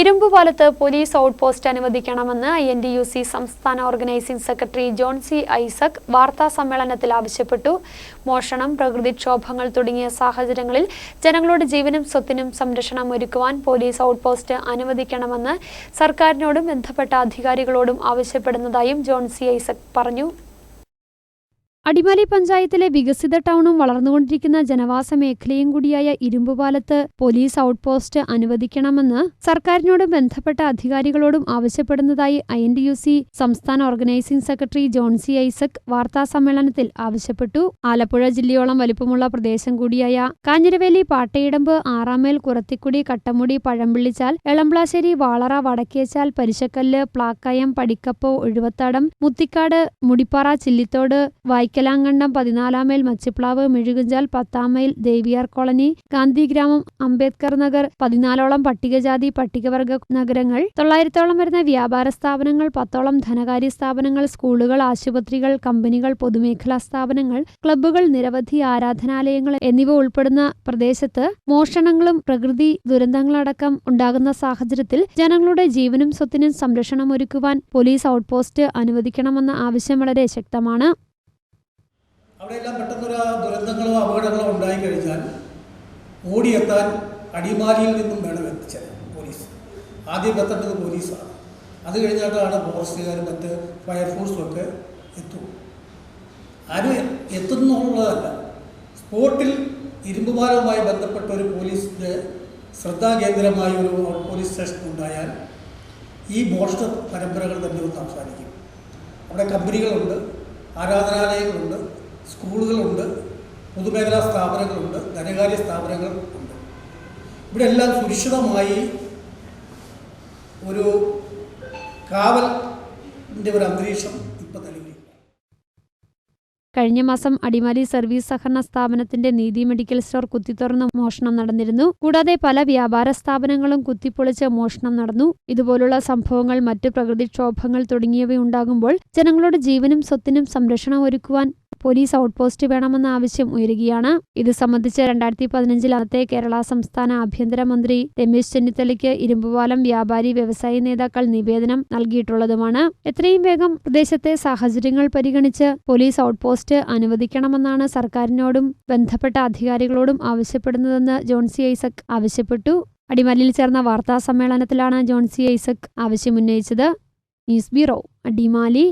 ഇരുമ്പുപാലത്ത് police out post അനുവദിക്കണമെന്ന് I N D U C സംസ്ഥാന organising secretary John C Isaac വാർത്താ സമ്മേളനത്തിൽ ആവശ്യപ്പെട്ടു. മോഷണം പ്രകൃതിക്ഷോഭങ്ങൾ തുടങ്ങിയ സാഹചര്യങ്ങളിൽ ജനങ്ങളുടെ ജീവനും സ്വത്തിനും സംരക്ഷണം ഒരുക്കുവാൻ പോലീസ് ഔട്ട് പോസ്റ്റ് അനുവദിക്കണമെന്ന് സർക്കാരിനോടും ബന്ധപ്പെട്ട അധികാരികളോടും ആവശ്യപ്പെടുന്നതായും ജോൺ സി ഐസക് പറഞ്ഞു. അടിമാലി പഞ്ചായത്തിലെ വികസിത ടൗണും വളർന്നുകൊണ്ടിരിക്കുന്ന ജനവാസ മേഖലയും കൂടിയായ ഇരുമ്പുപാലത്ത് പോലീസ് ഔട്ട് പോസ്റ്റ് അനുവദിക്കണമെന്ന് സർക്കാരിനോടും ബന്ധപ്പെട്ട അധികാരികളോടും ആവശ്യപ്പെടുന്നതായി I N D U C സംസ്ഥാന organising secretary John C Isaac വാർത്താസമ്മേളനത്തിൽ ആവശ്യപ്പെട്ടു. ആലപ്പുഴ ജില്ലയോളം വലുപ്പമുള്ള പ്രദേശം കൂടിയായ കാഞ്ഞിരവേലി പാട്ടയിടമ്പ് ആറാമേൽ കുറത്തിക്കുടി കട്ടമുടി പഴമ്പിള്ളിച്ചാൽ എളംപ്ലാശ്ശേരി വാളറ വടക്കേച്ചാൽ പരിശക്കല്ല് പ്ലാക്കയം പടിക്കപ്പോ ഒഴുവത്താടം മുത്തിക്കാട് മുടിപ്പാറ ചില്ലിത്തോട് വായ്ക്കലാങ്കണ്ടം പതിനാലാമേൽ മച്ചിപ്ലാവ് മെഴുകുഞ്ചാൽ പത്താം മൈൽ ദേവിയാർ കോളനി ഗാന്ധിഗ്രാമം അംബേദ്കർ നഗർ പതിനാലോളം പട്ടികജാതി പട്ടികവർഗ നഗരങ്ങൾ തൊള്ളായിരത്തോളം വരുന്ന വ്യാപാര സ്ഥാപനങ്ങൾ പത്തോളം ധനകാര്യ സ്ഥാപനങ്ങൾ സ്കൂളുകൾ ആശുപത്രികൾ കമ്പനികൾ പൊതുമേഖലാ സ്ഥാപനങ്ങൾ ക്ലബ്ബുകൾ നിരവധി ആരാധനാലയങ്ങൾ എന്നിവ ഉൾപ്പെടുന്ന പ്രദേശത്ത് മോഷണങ്ങളും പ്രകൃതി ദുരന്തങ്ങളടക്കം ഉണ്ടാകുന്ന സാഹചര്യത്തിൽ ജനങ്ങളുടെ ജീവനും സ്വത്തിനും സംരക്ഷണം ഒരുക്കുവാൻ പോലീസ് ഔട്ട്പോസ്റ്റ് അനുവദിക്കണമെന്ന ആവശ്യം വളരെ ശക്തമാണ്. അവിടെയെല്ലാം പെട്ടെന്നൊരു ദുരന്തങ്ങളോ അപകടങ്ങളോ ഉണ്ടായിക്കഴിഞ്ഞാൽ ഓടിയെത്താൻ അടിമാലിയിൽ നിന്നും വേണം എത്തിച്ചത് പോലീസ്. ആദ്യം എത്തേണ്ടത് പോലീസാണ്. അത് കഴിഞ്ഞിട്ടാണ് ഫോറസ്റ്റുകാരും മറ്റ് ഫയർഫോഴ്സും ഒക്കെ എത്തും ആരും എത്തുന്നുള്ളതല്ല. സ്പോട്ടിൽ ഇരുമ്പുപാലവുമായി ബന്ധപ്പെട്ട ഒരു പോലീസിന്റെ ശ്രദ്ധാകേന്ദ്രമായ ഒരു പോലീസ് സ്റ്റേഷൻ ഉണ്ടായാൽ ഈ മോഷ്ട പരമ്പരകൾ തന്നെ ഒന്ന് അവസാനിക്കും. അവിടെ കമ്പനികളുണ്ട് ആരാധനാലയങ്ങളുണ്ട് സ്കൂളുകളുണ്ട് പൊതുമേഖലാ സ്ഥാപനങ്ങളുണ്ട് ധനകാര്യ സ്ഥാപനങ്ങൾ ഉണ്ട്. ഇവിടെ എല്ലാം സുരക്ഷിതമായി ഒരു കാവലിന്റെ ഒരു അന്തരീക്ഷം കഴിഞ്ഞ മാസം അടിമാലി സർവീസ് സഹകരണ സ്ഥാപനത്തിന്റെ നീതി മെഡിക്കൽ സ്റ്റോർ കുത്തിത്തുറന്ന് മോഷണം നടന്നിരുന്നു. കൂടാതെ പല വ്യാപാര സ്ഥാപനങ്ങളും കുത്തിപ്പൊളിച്ച് മോഷണം നടന്നു. ഇതുപോലുള്ള സംഭവങ്ങൾ മറ്റ് പ്രകൃതിക്ഷോഭങ്ങൾ തുടങ്ങിയവയുണ്ടാകുമ്പോൾ ജനങ്ങളുടെ ജീവനും സ്വത്തിനും സംരക്ഷണം ഒരുക്കുവാൻ പോലീസ് ഔട്ട് പോസ്റ്റ് വേണമെന്ന ആവശ്യം ഉയരുകയാണ്. ഇത് സംബന്ധിച്ച് രണ്ടായിരത്തി പതിനഞ്ചിൽ അന്നത്തെ കേരള സംസ്ഥാന ആഭ്യന്തരമന്ത്രി രമേശ് ചെന്നിത്തലയ്ക്ക് ഇരുമ്പുപാലം വ്യാപാരി വ്യവസായി നേതാക്കൾ നിവേദനം നൽകിയിട്ടുള്ളതുമാണ്. എത്രയും വേഗം പ്രദേശത്തെ സാഹചര്യങ്ങൾ പരിഗണിച്ച് പോലീസ് ഔട്ട് പോസ്റ്റ് അനുവദിക്കണമെന്നാണ് സർക്കാരിനോടും ബന്ധപ്പെട്ട അധികാരികളോടും ആവശ്യപ്പെടുന്നതെന്ന് ജോൺസി ഐസക് ആവശ്യപ്പെട്ടു. അടിമാലിയിൽ ചേർന്ന വാർത്താ സമ്മേളനത്തിലാണ് Johnsy Isaac ആവശ്യമുന്നയിച്ചത്. News bureau Adimali.